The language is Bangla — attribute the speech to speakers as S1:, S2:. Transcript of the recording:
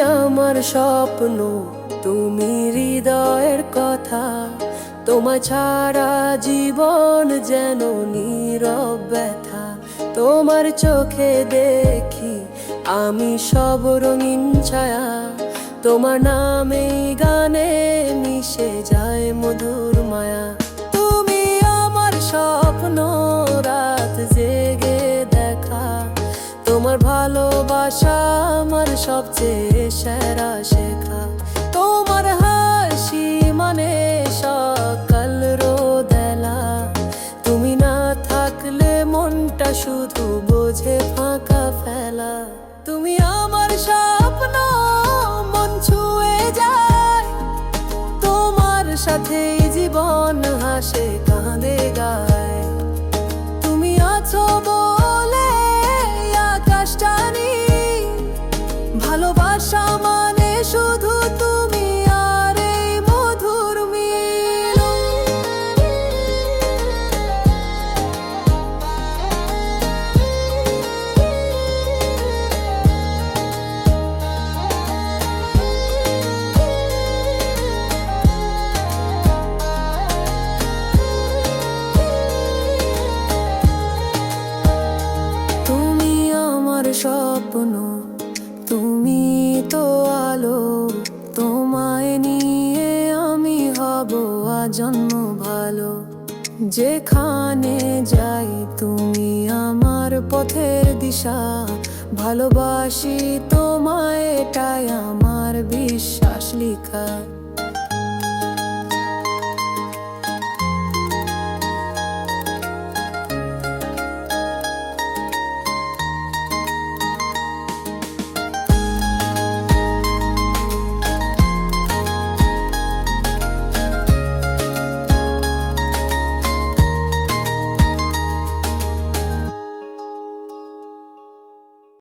S1: আমার স্বপ্ন, তুমি হৃদয়ের কথা। তোমার ছাড়া জীবন যেন নীরব ব্যথা। তোমার চোখে দেখি আমি সব রঙিন ছায়া। তোমার নামে গানে মিশে যায় মধুর মায়া। তুমি আমার স্বপ্ন, রাত দেখা তোমার ভালোবাসা আমার সবচেয়ে সেরা শেখা। তোমার হাসি মানে সকাল রোদেলা তুমি না থাকলে মনটা শুধু বোঝে ফাঁকা ফেলা। তুমি আমার স্বপ্ন, মন ছুঁয়ে যায়। তোমার সাথে জীবন হাসে মানে শুধু তুমি আর এই মধুর আমার স্বপ্ন আজন্ম ভালো। যেখানে যাই তুমি আমার পথের দিশা। ভালোবাসি তোমায় এটাই আমার বিশ্বাস লিখা।